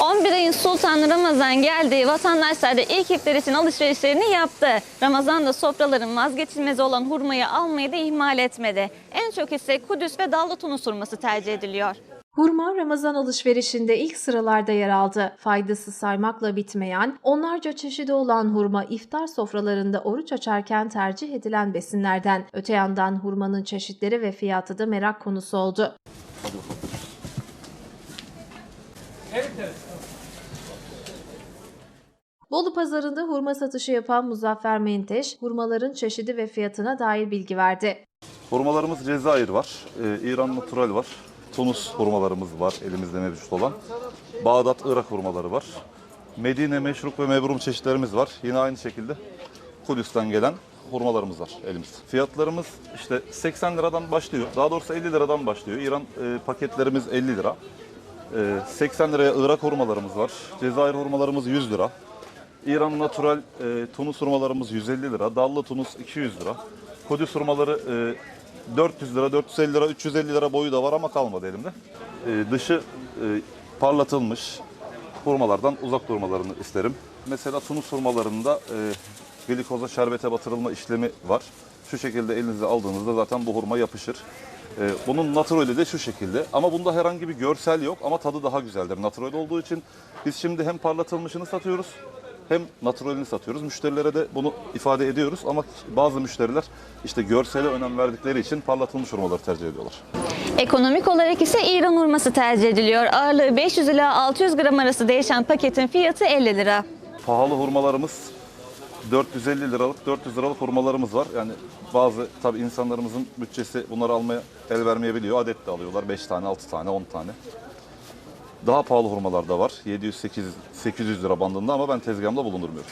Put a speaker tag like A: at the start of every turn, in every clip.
A: 11 ayın sultanı Ramazan geldi. Vatandaşlar da ilk iftar için alışverişlerini yaptı. Ramazan'da sofraların vazgeçilmezi olan hurmayı almayı da ihmal etmedi. En çok ise Kudüs ve Dallı Tunus hurması tercih ediliyor.
B: Hurma Ramazan alışverişinde ilk sıralarda yer aldı. Faydası saymakla bitmeyen, onlarca çeşidi olan hurma iftar sofralarında oruç açarken tercih edilen besinlerden. Öte yandan hurmanın çeşitleri ve fiyatı da merak konusu oldu. Bolu pazarında hurma satışı yapan Muzaffer Menteş, hurmaların çeşidi ve fiyatına dair bilgi verdi.
C: Hurmalarımız Cezayir var, e, İran natural var, Tunus hurmalarımız var elimizde mevcut olan. Bağdat, Irak hurmaları var. Medine, meşruk ve mebrum çeşitlerimiz var. Yine aynı şekilde Kudüs'ten gelen hurmalarımız var elimizde. Fiyatlarımız işte 80 liradan başlıyor. Daha doğrusu 50 liradan başlıyor. İran e, paketlerimiz 50 lira. E, 80 liraya Irak hurmalarımız var. Cezayir hurmalarımız 100 lira. İran natural e, Tunus hurmalarımız 150 lira. Dallı Tunus 200 lira. Kudüs hurmaları e, 400 lira, 450 lira, 350 lira boyu da var ama kalmadı elimde. E, dışı e, parlatılmış hurmalardan uzak durmalarını isterim. Mesela Tunus hurmalarında e, glikoza şerbete batırılma işlemi var. Şu şekilde elinize aldığınızda zaten bu hurma yapışır. E, bunun naturali de şu şekilde ama bunda herhangi bir görsel yok ama tadı daha güzeldir. Natural olduğu için biz şimdi hem parlatılmışını satıyoruz hem naturalini satıyoruz. Müşterilere de bunu ifade ediyoruz ama bazı müşteriler işte görsele önem verdikleri için parlatılmış hurmaları tercih ediyorlar.
A: Ekonomik olarak ise İran hurması tercih ediliyor. Ağırlığı 500 ila 600 gram arası değişen paketin fiyatı 50 lira.
C: Pahalı hurmalarımız 450 liralık, 400 liralık hurmalarımız var. Yani bazı tabii insanlarımızın bütçesi bunları almaya el vermeyebiliyor. Adet de alıyorlar. 5 tane, 6 tane, 10 tane. Daha pahalı hurmalar da var. 700-800 lira bandında ama ben tezgahımda bulundurmuyorum.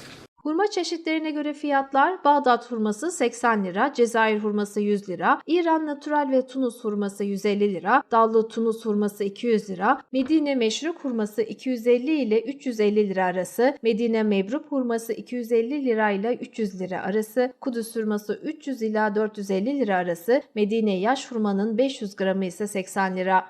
B: Hurma çeşitlerine göre fiyatlar Bağdat hurması 80 lira, Cezayir hurması 100 lira, İran natural ve Tunus hurması 150 lira, Dallı Tunus hurması 200 lira, Medine meşruk hurması 250 ile 350 lira arası, Medine mebruk hurması 250 lira ile 300 lira arası, Kudüs hurması 300 ila 450 lira arası, Medine yaş hurmanın 500 gramı ise 80 lira.